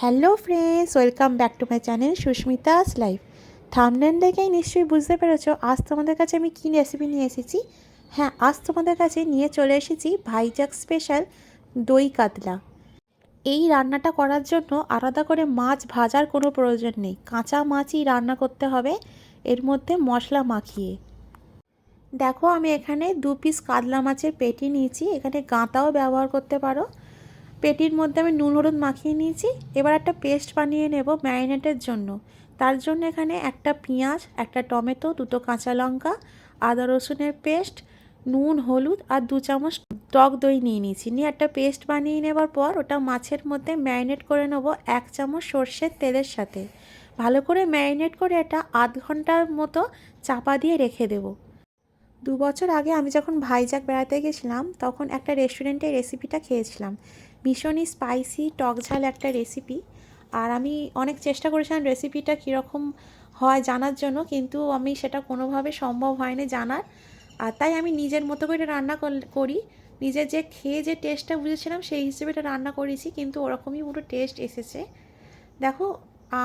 Hello friends, welcome back to my channel Susmita's life. Thumbnail দেখেই নিশ্চয়ই বুঝতে পেরেছ, আজ তোমাদের কাছে আমি কী রেসিপি নিয়ে এসেছি? হ্যাঁ আজ তোমাদের কাছে নিয়ে চলে এসেছি ভাইজাগ স্পেশাল দই কাতলা। এই রান্নাটা করার জন্য আলাদা করে মাছ ভাজার কোনো প্রয়োজন নেই। কাঁচা মাছই রান্না করতে হবে, এর মধ্যে মশলা মাখিয়ে। দেখো, আমি এখানে দু পিস কাতলা মাছের পেটি নিয়েছি, এখানে গাঁতাও ব্যবহার করতে পারো। পেটির মধ্যে আমি নুন, হলুদ মাখিয়ে নিয়েছি। এবার একটা পেস্ট বানিয়ে নেব ম্যারিনেটের জন্য। তার জন্য এখানে একটা পেঁয়াজ, একটা টমেটো, দুটো কাঁচা লঙ্কা, আদা রসুনের পেস্ট, নুন, হলুদ আর দু চামচ টক দই নিয়ে নিয়েছি। নিয়ে একটা পেস্ট বানিয়ে নেবার পর ওটা মাছের মধ্যে ম্যারিনেট করে নেব এক চামচ সর্ষের তেলের সাথে। ভালো করে ম্যারিনেট করে এটা আধ ঘণ্টার মতো চাপা দিয়ে রেখে দেবো। দু বছর আগে আমি যখন ভাইজাক বেড়াতে গেছিলাম, তখন একটা রেস্টুরেন্টে রেসিপিটা খেয়েছিলাম। ভীষণই স্পাইসি টক ঝাল একটা রেসিপি আর আমি অনেক চেষ্টা করেছিলাম রেসিপিটা কীরকম হয় জানার জন্য, কিন্তু আমি সেটা কোনোভাবে সম্ভব হয়নি জানার। আর তাই আমি নিজের মতো করে রান্না করি। নিজের যে খেয়ে যে টেস্টটা বুঝেছিলাম, সেই হিসেবে এটা রান্না করেছি, কিন্তু ওরকমই পুরো টেস্ট এসেছে। দেখো,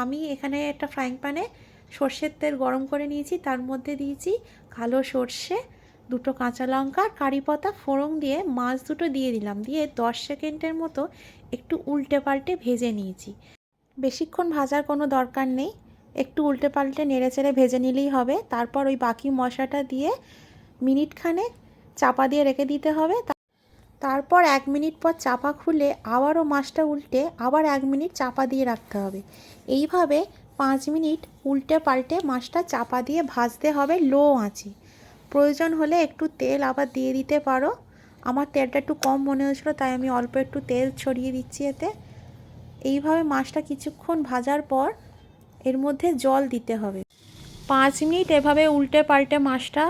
আমি এখানে একটা ফ্রাইং প্যানে সর্ষের তেল গরম করে নিয়েছি, তার মধ্যে দিয়েছি কালো সর্ষে দুটো কাঁচা লঙ্কা আর কারি পাতা ফোড়ন দিয়ে মাছ দুটো দিয়ে দিলাম। দিয়ে দশ সেকেন্ডের মতো একটু উল্টে পাল্টে ভেজে নিয়েছি। বেশিক্ষণ ভাজার কোনো দরকার নেই। একটু উল্টে পাল্টে নেড়ে চেড়ে ভেজে নিলেই হবে। তারপর ওই বাকি মশলাটা দিয়ে মিনিটখানে চাপা দিয়ে রেখে দিতে হবে। তারপর এক মিনিট পর চাপা খুলে আবারও মাছটা উল্টে আবার এক মিনিট চাপা দিয়ে রাখতে হবে। এইভাবে পাঁচ মিনিট উল্টে পাল্টে মাছটা চাপা দিয়ে ভাজতে হবে লো আঁচে। প্রয়োজন হলে একটু তেল আবার দিয়ে দিতে পারো। আমার তেলটা একটু কম মনে হয়েছিলো, তাই আমি অল্প একটু তেল ছড়িয়ে দিচ্ছি এতে। এইভাবে মাছটা কিছুক্ষণ ভাজার পর এর মধ্যে জল দিতে হবে। পাঁচ মিনিট এভাবে উল্টে পাল্টে মাছটা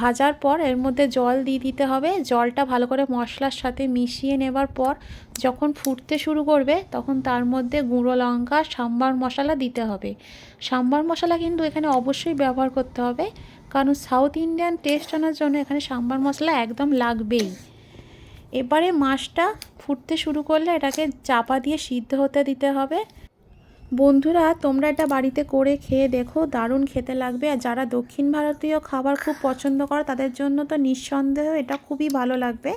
ভাজার পর এর মধ্যে জল দিয়ে দিতে হবে। জলটা ভালো করে মশলার সাথে মিশিয়ে নেবার পর যখন ফুটতে শুরু করবে, তখন তার মধ্যে গুঁড়ো লঙ্কা, সাম্বার মশলা দিতে হবে। সাম্বার মশলা কিন্তু এখানে অবশ্যই ব্যবহার করতে হবে। কারণ সাউথ ইন্ডিয়ান টেস্ট আনার জন্য এখানে সাম্বার মশলা একদম লাগবেই। এবারে মাছটা ফুটতে শুরু করলে এটাকে চাপা দিয়ে সিদ্ধ হতে দিতে হবে। বন্ধুরা তোমরা এটা বাড়িতে করে খেয়ে দেখো দারুণ খেতে লাগবে। আর যারা দক্ষিণ ভারতীয় খাবার খুব পছন্দ করে তাদের জন্য তো নিঃসন্দেহ এটা খুবই ভালো লাগবে।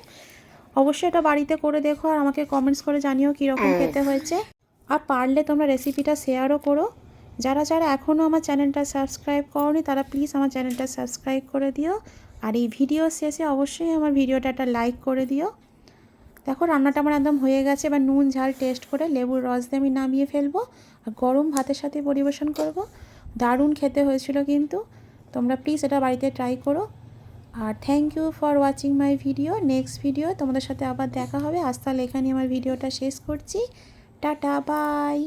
অবশ্যই এটা বাড়িতে করে দেখো আর আমাকে কমেন্টস করে জানিও কীরকম খেতে হয়েছে। আর পারলে তোমরা রেসিপিটা শেয়ারও করো। যারা যারা এখনও আমার চ্যানেলটা সাবস্ক্রাইব করনি, তারা প্লিজ আমার চ্যানেলটা সাবস্ক্রাইব করে দিও। আর এই ভিডিও শেষে অবশ্যই আমার ভিডিওটা একটা লাইক করে দিও। দেখো, রান্নাটা আমার একদম হয়ে গেছে। এবার নুন, ঝাল টেস্ট করে লেবুর রস দিয়ে আমি নামিয়ে ফেলব আর গরম ভাতের সাথে পরিবেশন করব। দারুণ খেতে হয়েছিল কিন্তু। তোমরা প্লিজ এটা বাড়িতে ট্রাই করো। আর thank you for watching my video next video তোমাদের সাথে আবার দেখা হবে। আজ তাহলে এখানে আমার ভিডিওটা শেষ করছি। Tata bye